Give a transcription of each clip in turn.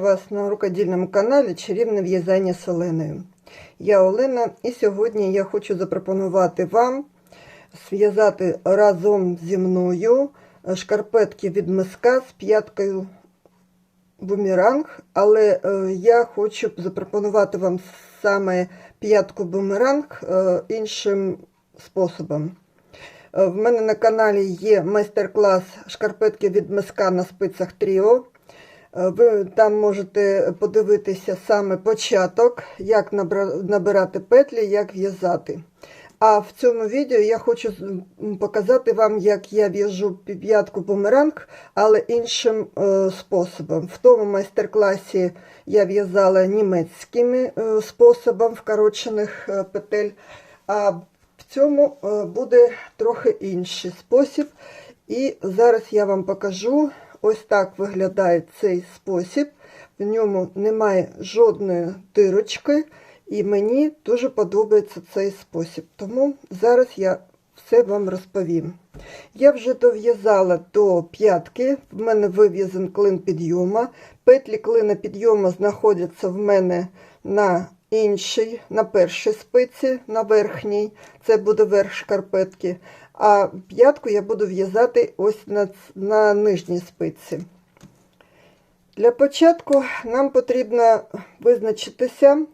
вас на рукодільному каналі Чарівне в'язання соленою. Я Олена, і сьогодні я хочу запропонувати вам зв'язати разом зі мною шкарпетки від миска з п'яткою бумеранг, але е, я хочу запропонувати вам саме п'ятку бумеранг е, іншим способом. Е, В мене на каналі є майстер-клас шкарпетки від миска на спицях Тріо. Е, Ви там можете подивитися саме початок, як набирати петлі, як в'язати. А в цьому відео я хочу показати вам, як я в'яжу п'ятку бумеранг, але іншим е, способом. В тому майстер-класі я в'язала німецьким е, способом вкорочених е, петель. А в цьому буде трохи інший спосіб. І зараз я вам покажу, ось так виглядає цей спосіб. В ньому немає жодної дирочки, і мені дуже подобається цей спосіб. Тому зараз я все вам розповім. Я вже дов'язала до п'ятки, в мене вив'язан клин підйома. Петлі клина підйома знаходяться в мене на іншій, на першій спиці, на верхній, це буде верх шкарпетки. А п'ятку я буду в'язати ось на, на нижній спиці. Для початку нам потрібно визначитися,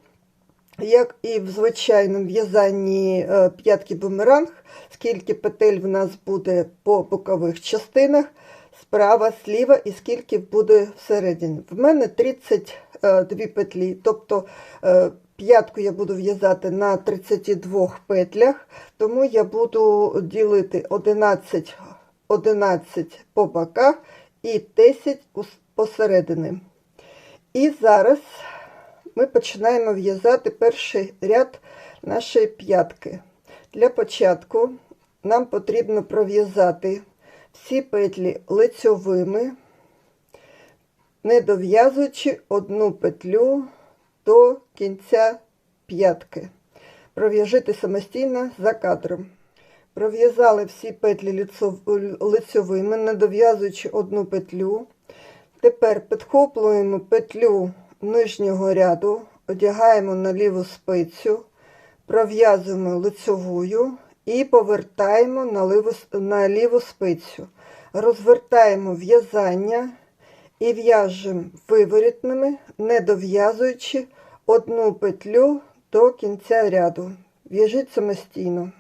як і в звичайному в'язанні е, п'ятки бумеранг, скільки петель в нас буде по бокових частинах, справа, зліва і скільки буде всередині. В мене 32 петлі, тобто е, п'ятку я буду в'язати на 32 петлях, тому я буду ділити 11, 11 по боках і 10 ус- посередині. І зараз ми починаємо в'язати перший ряд нашої п'ятки. Для початку нам потрібно пров'язати всі петлі лицьовими, не дов'язуючи одну петлю до кінця п'ятки. Пров'яжити самостійно за кадром. Пров'язали всі петлі лицьов- лицьовими, не дов'язуючи одну петлю. Тепер підхоплюємо петлю нижнього ряду, одягаємо на ліву спицю, пров'язуємо лицьовою і повертаємо на ліву, на ліву спицю. Розвертаємо в'язання і в'яжемо виворітними, не дов'язуючи одну петлю до кінця ряду. В'яжіть самостійно.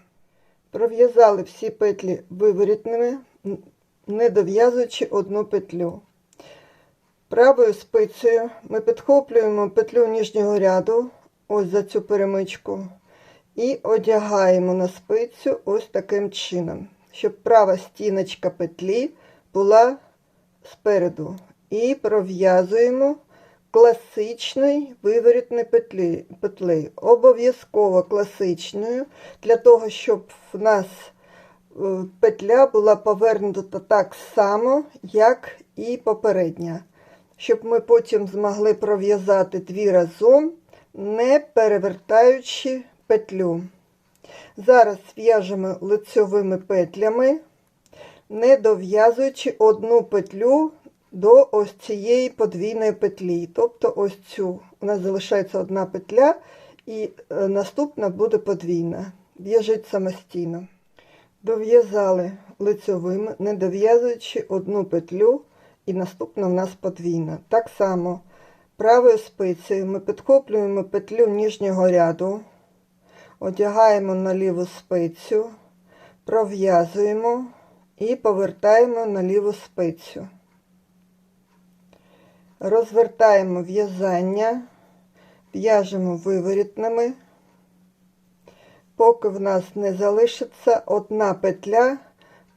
Пров'язали всі петлі виворітними, не дов'язуючи одну петлю. Правою спицею ми підхоплюємо петлю нижнього ряду, ось за цю перемичку, і одягаємо на спицю ось таким чином, щоб права стіночка петлі була спереду. І пров'язуємо класичний виворітний петлі, петлею. Обов'язково класичною, для того, щоб в нас е, петля була повернута так само, як і попередня щоб ми потім змогли пров'язати дві разом, не перевертаючи петлю. Зараз в'яжемо лицьовими петлями, не дов'язуючи одну петлю до ось цієї подвійної петлі. Тобто ось цю. У нас залишається одна петля, і е, наступна буде подвійна. В'яжіть самостійно. Дов'язали лицьовими, не дов'язуючи одну петлю і наступна в нас подвійна. Так само правою спицею ми підхоплюємо петлю нижнього ряду, одягаємо на ліву спицю, пров'язуємо і повертаємо на ліву спицю. Розвертаємо в'язання, в'яжемо виворітними, поки в нас не залишиться одна петля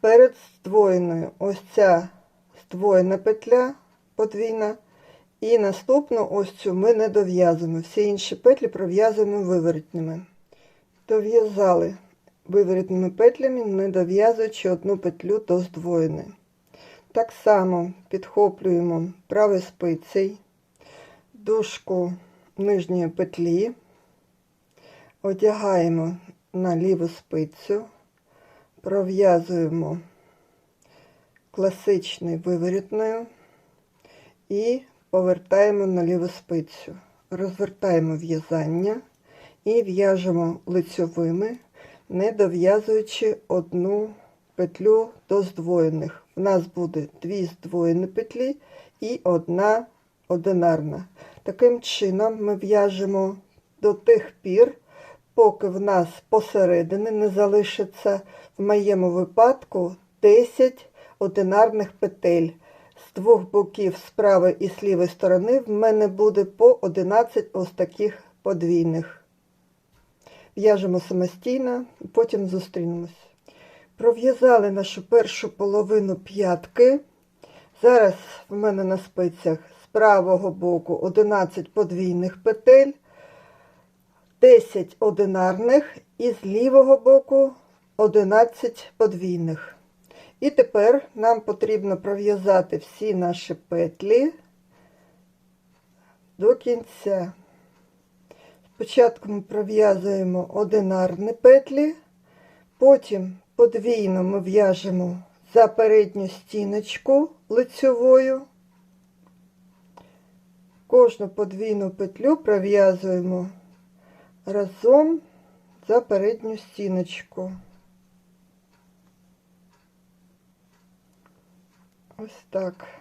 перед здвоєною. Ось ця здвоєна петля подвійна. І наступну ось цю ми не дов'язуємо. Всі інші петлі пров'язуємо виворітними. Дов'язали виворітними петлями, не дов'язуючи одну петлю до здвоєної. Так само підхоплюємо правою спицею дужку нижньої петлі, одягаємо на ліву спицю, пров'язуємо класичною виворітною і повертаємо на ліву спицю, розвертаємо в'язання і в'яжемо лицьовими, не дов'язуючи одну петлю до здвоєних. У нас буде дві здвоєні петлі і одна одинарна. Таким чином ми в'яжемо до тих пір, поки в нас посередині не залишиться в моєму випадку 10 одинарних петель. З двох боків з правої і з лівої сторони в мене буде по 11 ось таких подвійних. В'яжемо самостійно, потім зустрінемось. Пров'язали нашу першу половину п'ятки. Зараз в мене на спицях з правого боку 11 подвійних петель, 10 одинарних і з лівого боку 11 подвійних. І тепер нам потрібно пров'язати всі наші петлі до кінця. Спочатку ми пров'язуємо одинарні петлі, потім подвійно ми в'яжемо за передню стіночку лицьовою. Кожну подвійну петлю пров'язуємо разом за передню стіночку. Ось так.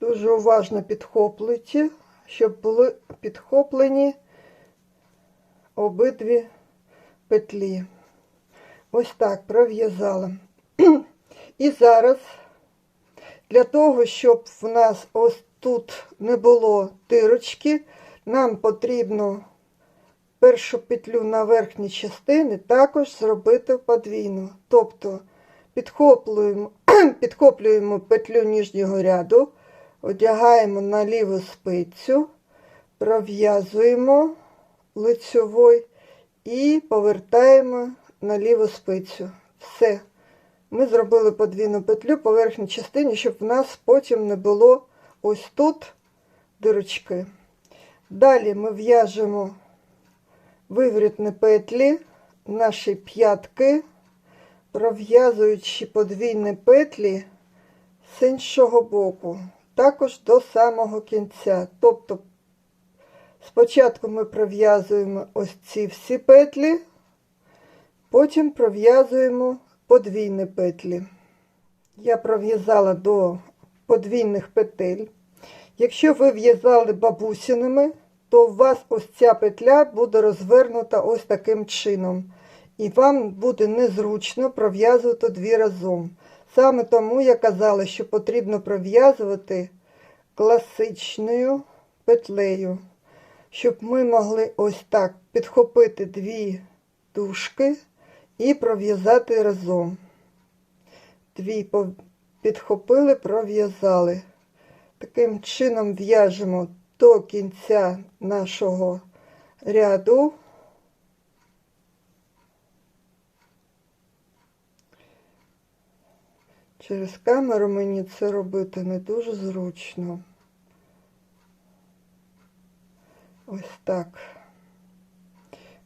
Дуже уважно підхоплюйте, щоб були підхоплені обидві петлі. Ось так пров'язала. І зараз для того, щоб в нас ось тут не було дирочки, нам потрібно першу петлю на верхній частині також зробити подвійну. Тобто підхоплюємо, підхоплюємо петлю нижнього ряду, одягаємо на ліву спицю, пров'язуємо лицьовою і повертаємо на ліву спицю. Все. Ми зробили подвійну петлю по верхній частині, щоб в нас потім не було ось тут дирочки. Далі ми в'яжемо виворітні петлі наші п'ятки, пров'язуючи подвійні петлі з іншого боку, також до самого кінця. Тобто, спочатку ми пров'язуємо ось ці всі петлі, потім пров'язуємо подвійні петлі. Я пров'язала до подвійних петель. Якщо ви в'язали бабусинами, то у вас ось ця петля буде розвернута ось таким чином. І вам буде незручно пров'язувати дві разом. Саме тому я казала, що потрібно пров'язувати класичною петлею, щоб ми могли ось так підхопити дві дужки і пров'язати разом. Дві підхопили, пров'язали. Таким чином в'яжемо до кінця нашого ряду. Через камеру мені це робити не дуже зручно. Ось так.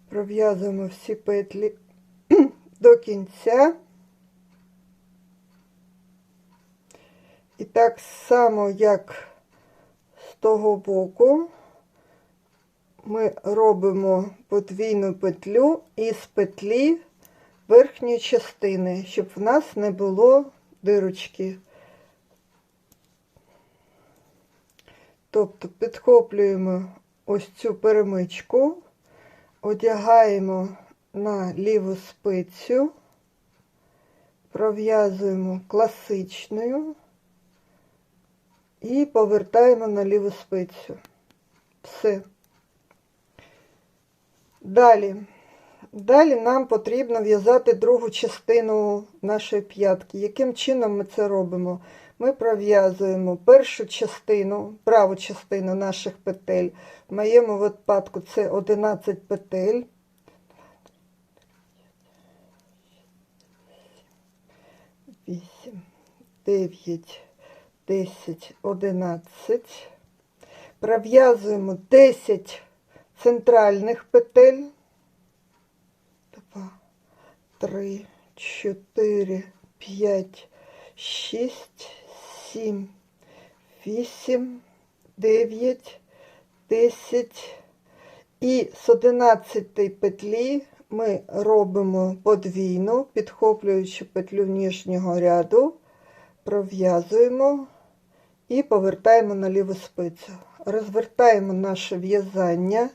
Пров'язуємо всі петлі до кінця. І так само, як з того боку, ми робимо подвійну петлю із петлі верхньої частини, щоб в нас не було дирочки. Тобто підхоплюємо ось цю перемичку, одягаємо на ліву спицю, пров'язуємо класичною і повертаємо на ліву спицю. Все. Далі. Далі нам потрібно в'язати другу частину нашої п'ятки. Яким чином ми це робимо? Ми пров'язуємо першу частину, праву частину наших петель. В моєму випадку це 11 петель. Вісім, дев'ять, десять, одинадцять. Пров'язуємо 10 центральних петель. Три, чотири, п'ять, шість, сім, вісім, дев'ять, десять. І з 11 петлі ми робимо подвійну, підхоплюючи петлю нижнього ряду, пров'язуємо і повертаємо на ліву спицю. Розвертаємо наше в'язання,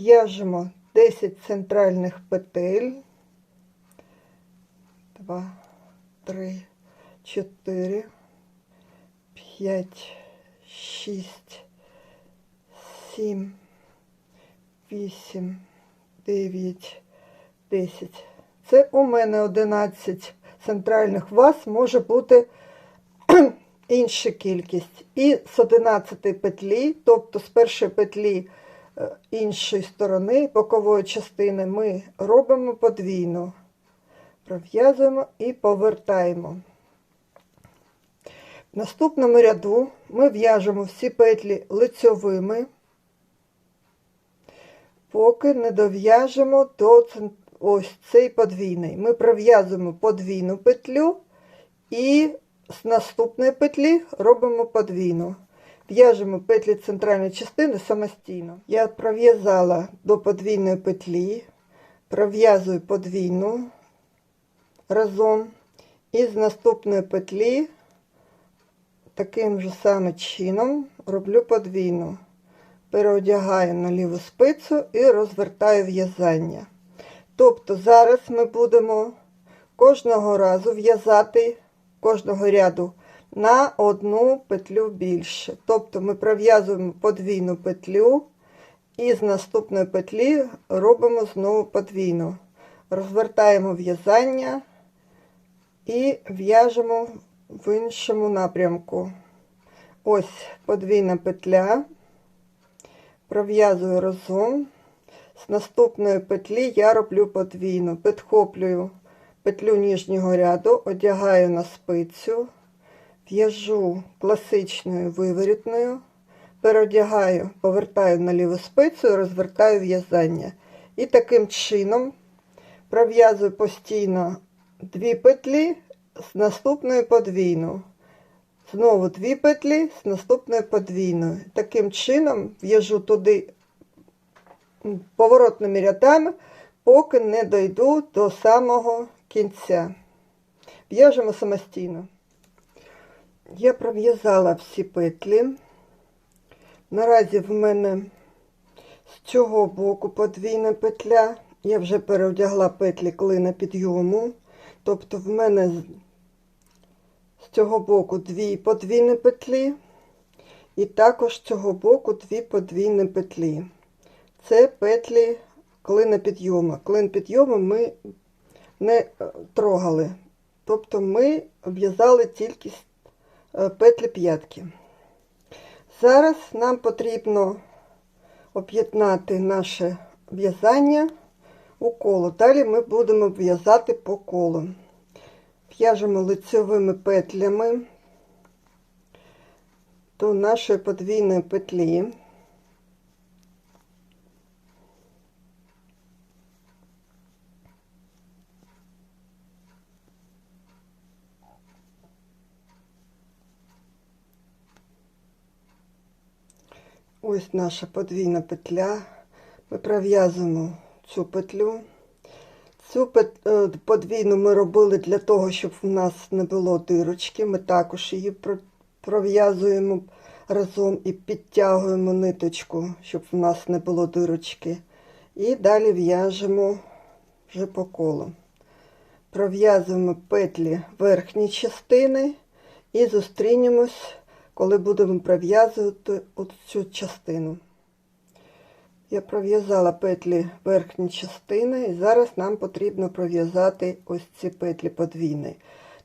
в'яжемо 10 центральних петель. 2, 3, 4, 5, 6, 7, 8, 9, 10. Це у мене 11 центральних. У вас може бути інша кількість. І з 11 петлі, тобто з першої петлі е, іншої сторони бокової частини, ми робимо подвійну. Пров'язуємо і повертаємо. В наступному ряду ми в'яжемо всі петлі лицьовими, поки не дов'яжемо до ось цей подвійний. Ми пров'язуємо подвійну петлю і з наступної петлі робимо подвійну. В'яжемо петлі центральної частини самостійно. Я пров'язала до подвійної петлі, пров'язую подвійну разом і з наступної петлі таким же самим чином роблю подвійну. Переодягаю на ліву спицю і розвертаю в'язання. Тобто зараз ми будемо кожного разу в'язати кожного ряду на одну петлю більше. Тобто ми пров'язуємо подвійну петлю і з наступної петлі робимо знову подвійну. Розвертаємо в'язання і в'яжемо в іншому напрямку. Ось подвійна петля, пров'язую разом. З наступної петлі я роблю подвійну, підхоплюю петлю нижнього ряду, одягаю на спицю, в'яжу класичною виворітною, переодягаю, повертаю на ліву спицю і розвертаю в'язання. І таким чином пров'язую постійно дві петлі з наступною подвійною. Знову дві петлі з наступною подвійною. Таким чином в'яжу туди поворотними рядами, поки не дойду до самого кінця. В'яжемо самостійно. Я пров'язала всі петлі. Наразі в мене з цього боку подвійна петля. Я вже переодягла петлі клина підйому. Тобто в мене з- цього боку дві подвійні петлі, і також з цього боку дві подвійні петлі. Це петлі клина підйому. Клин підйому ми не е, трогали. Тобто ми обв'язали тільки е, петлі п'ятки. Зараз нам потрібно об'єднати наше в'язання у коло. Далі ми будемо в'язати по колу. В'яжемо лицевими петлями до нашої подвійної петлі. Ось наша подвійна петля. Ми пров'язуємо цю петлю. Цю е, подвійну ми робили для того, щоб в нас не було дирочки. Ми також її пров'язуємо разом і підтягуємо ниточку, щоб в нас не було дирочки. І далі в'яжемо вже по колу. Пров'язуємо петлі верхньої частини і зустрінемось, коли будемо пров'язувати цю частину. Я пров'язала петлі верхньої частини, і зараз нам потрібно пров'язати ось ці петлі подвійні.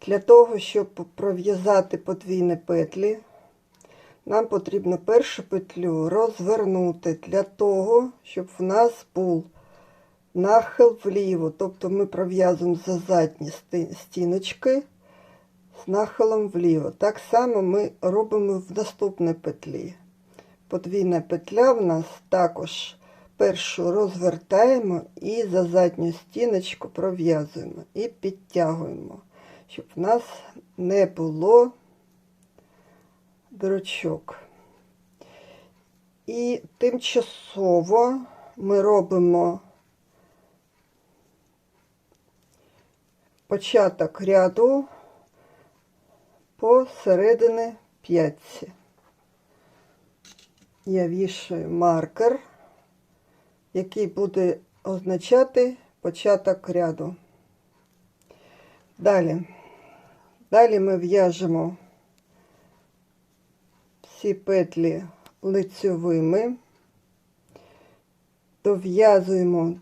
Для того, щоб пров'язати подвійні петлі, нам потрібно першу петлю розвернути для того, щоб в нас був нахил вліво. Тобто ми пров'язуємо за задні стіночки з нахилом вліво. Так само ми робимо в наступній петлі. Подвійна петля в нас також спершу розвертаємо і за задню стіночку пров'язуємо і підтягуємо, щоб в нас не було дирочок. І тимчасово ми робимо початок ряду посередини п'ятці. Я вішаю маркер, який буде означати початок ряду. Далі. Далі ми в'яжемо всі петлі лицьовими, дов'язуємо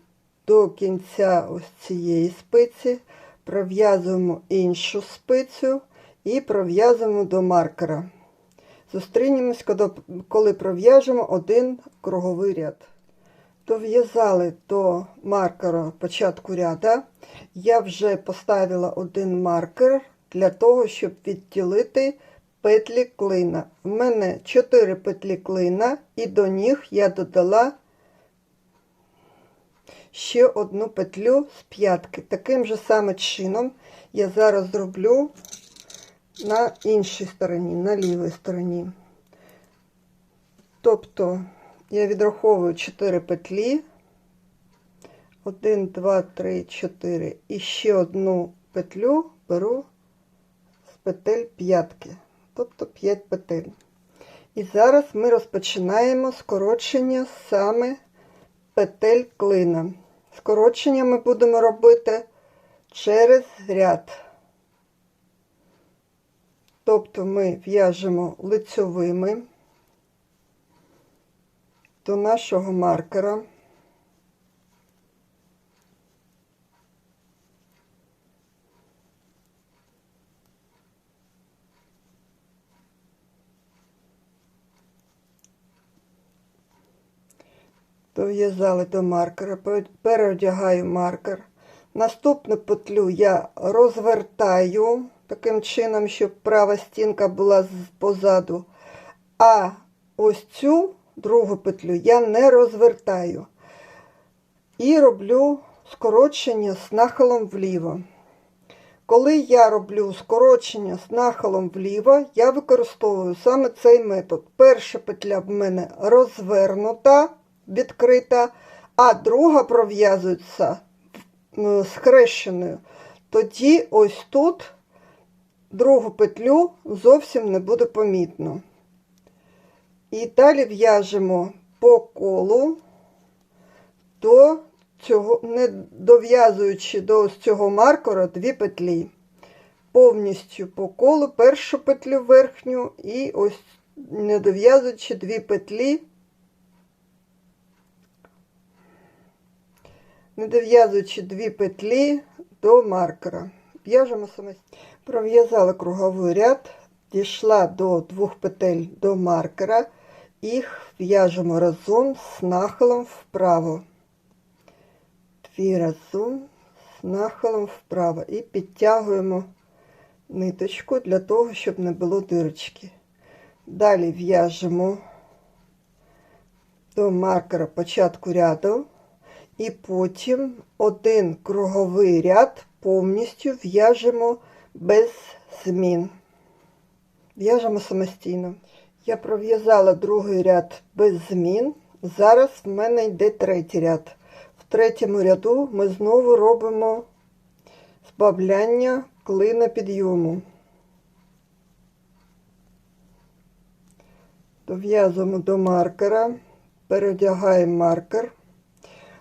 до кінця ось цієї спиці, пров'язуємо іншу спицю і пров'язуємо до маркера. Зустрінемось, коли пров'яжемо один круговий ряд. Дов'язали до маркера початку ряда. Я вже поставила один маркер для того, щоб відділити петлі клина. В мене 4 петлі клина, і до них я додала ще одну петлю з п'ятки. Таким же самим чином я зараз зроблю на іншій стороні, на лівій стороні. Тобто я відраховую 4 петлі. 1, 2, 3, 4. І ще одну петлю беру з петель п'ятки, тобто 5 петель. І зараз ми розпочинаємо скорочення саме петель клина. Скорочення ми будемо робити через ряд. Тобто ми в'яжемо лицьовими до нашого маркера. Дов'язали до маркера, переодягаю маркер. Наступну петлю я розвертаю таким чином, щоб права стінка була позаду. А ось цю другу петлю я не розвертаю. І роблю скорочення з нахилом вліво. Коли я роблю скорочення з нахилом вліво, я використовую саме цей метод. Перша петля в мене розвернута, відкрита, а друга пров'язується схрещеною. Тоді ось тут другу петлю зовсім не буде помітно. І далі в'яжемо по колу до цього, не дов'язуючи до цього маркера дві петлі. Повністю по колу першу петлю верхню і ось не дов'язуючи дві петлі, не дов'язуючи дві петлі до маркера. В'яжемо самостійно. Пров'язала круговий ряд, дійшла до двох петель до маркера, їх в'яжемо разом з нахилом вправо. Дві разом з нахилом вправо і підтягуємо ниточку для того, щоб не було дирочки. Далі в'яжемо до маркера початку ряду, і потім один круговий ряд повністю в'яжемо без змін. В'яжемо самостійно. Я пров'язала другий ряд без змін. Зараз в мене йде третій ряд. В третьому ряду ми знову робимо збавляння клина підйому. Дов'язуємо до маркера, переодягаємо маркер,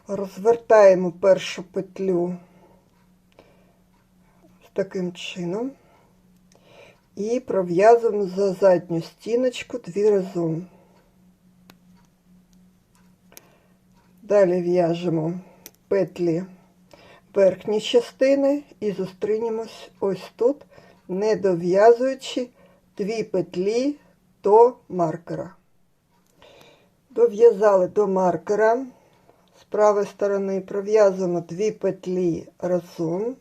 розвертаємо першу петлю таким чином і пров'язуємо за задню стіночку дві разом. Далі в'яжемо петлі верхні частини і зустрінемось ось тут, не дов'язуючи дві петлі до маркера. Дов'язали до маркера, з правої сторони пров'язуємо дві петлі разом.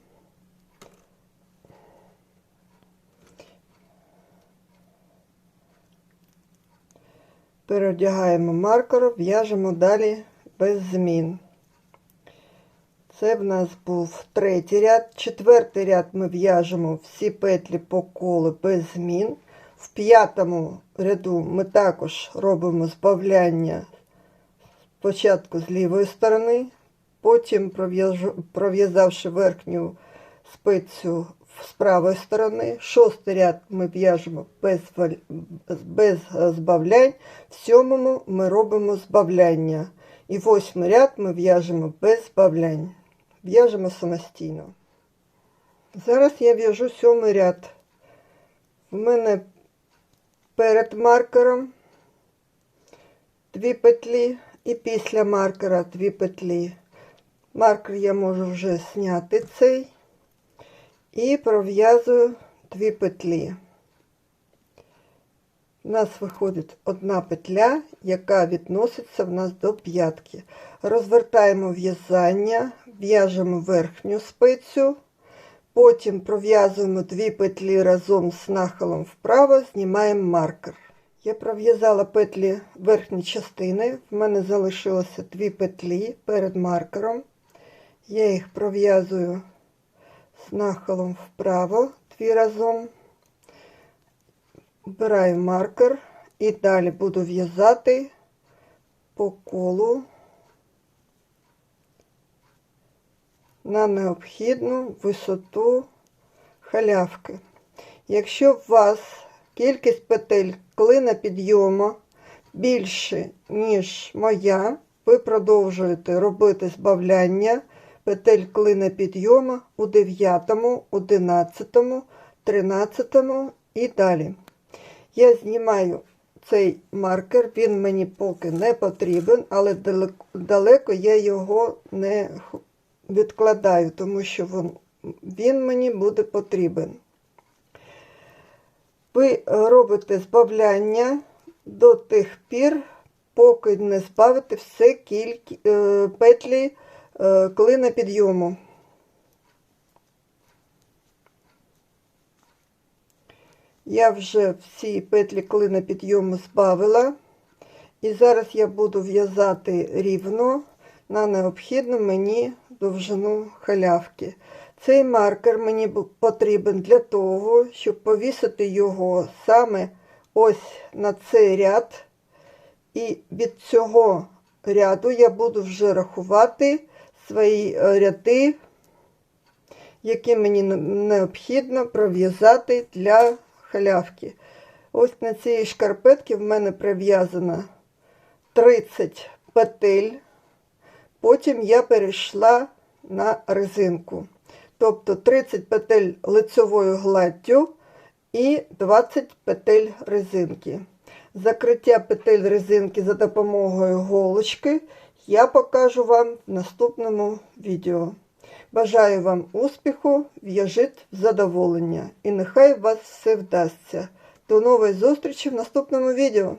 Переодягаємо маркер, в'яжемо далі без змін. Це в нас був третій ряд. Четвертий ряд ми в'яжемо всі петлі по колу без змін. В п'ятому ряду ми також робимо збавляння спочатку з лівої сторони, потім пров'язавши верхню спицю з правої сторони. Шостий ряд ми в'яжемо без, без е, збавлянь. В сьомому ми робимо збавляння. І восьмий ряд ми в'яжемо без збавлянь. В'яжемо самостійно. Зараз я в'яжу сьомий ряд. В мене перед маркером дві петлі і після маркера дві петлі. Маркер я можу вже зняти цей і пров'язую дві петлі. У нас виходить одна петля, яка відноситься в нас до п'ятки. Розвертаємо в'язання, в'яжемо верхню спицю, потім пров'язуємо дві петлі разом з нахилом вправо, знімаємо маркер. Я пров'язала петлі верхньої частини, в мене залишилося дві петлі перед маркером. Я їх пров'язую з нахилом вправо, дві разом. Вбираю маркер і далі буду в'язати по колу на необхідну висоту халявки. Якщо у вас кількість петель клина підйому більше, ніж моя, ви продовжуєте робити збавляння петель клина підйому у 9, 11, 13 і далі. Я знімаю цей маркер, він мені поки не потрібен, але далеко, я його не відкладаю, тому що він, мені буде потрібен. Ви робите збавляння до тих пір, поки не збавите все кількі, е, петлі клина підйому. Я вже всі петлі клина підйому збавила. І зараз я буду в'язати рівно на необхідну мені довжину халявки. Цей маркер мені потрібен для того, щоб повісити його саме ось на цей ряд. І від цього ряду я буду вже рахувати свої е, ряди, які мені необхідно пров'язати для халявки. Ось на цій шкарпетці в мене прив'язано 30 петель. Потім я перейшла на резинку. Тобто 30 петель лицевою гладдю і 20 петель резинки. Закриття петель резинки за допомогою голочки я покажу вам в наступному відео. Бажаю вам успіху, в'яжіть в задоволення і нехай вас все вдасться. До нової зустрічі в наступному відео.